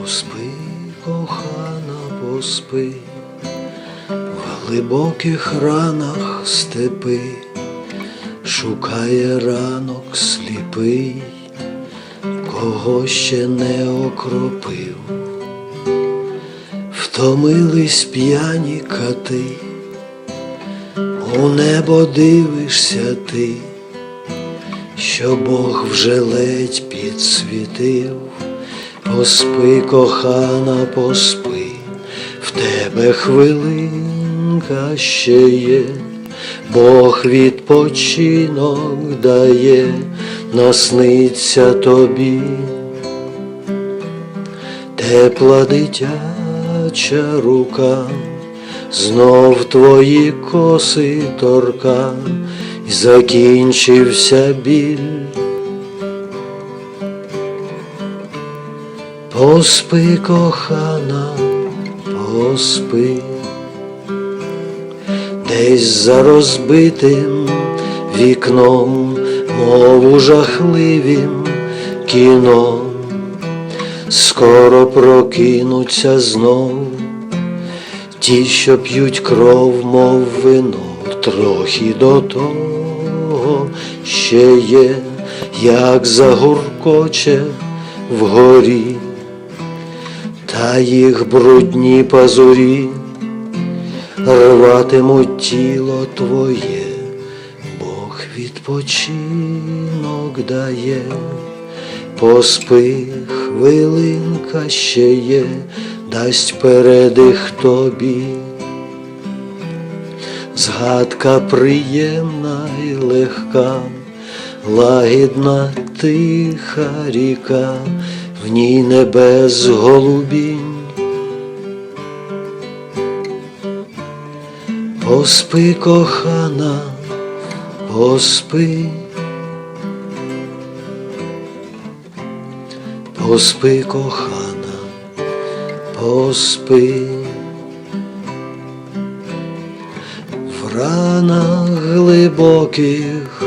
Поспи, кохана, поспи, в глибоких ранах степи, шукає ранок сліпий, кого ще не окропив, втомились п'яні кати, у небо дивишся ти, що Бог вже ледь підсвітив. Поспи, кохана, поспи, в тебе хвилинка ще є, Бог відпочинок дає, насниться тобі, тепла дитяча рука, знов твої коси торка, і закінчився біль. Поспи, кохана, поспи, десь за розбитим вікном, мов у жахливім кіно, скоро прокинуться знов, ті, що п'ють кров, мов вино, трохи до того ще є, як загуркоче вгорі та їх брудні пазурі рватимуть тіло твоє, Бог відпочинок дає, поспи, хвилинка ще є, дасть передих тобі. Згадка приємна і легка, лагідна тиха ріка, в ній небес голубінь. Поспи, кохана, поспи, поспи, кохана, поспи. В ранах глибоких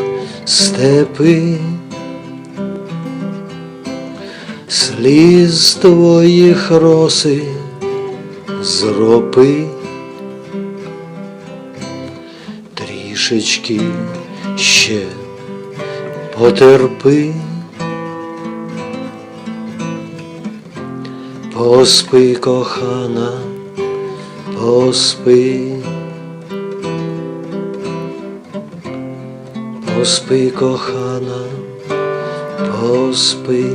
степи, сліз твоїх роси зропи, трішечки ще потерпи, поспи, кохана, поспи. Поспи, кохана, поспи.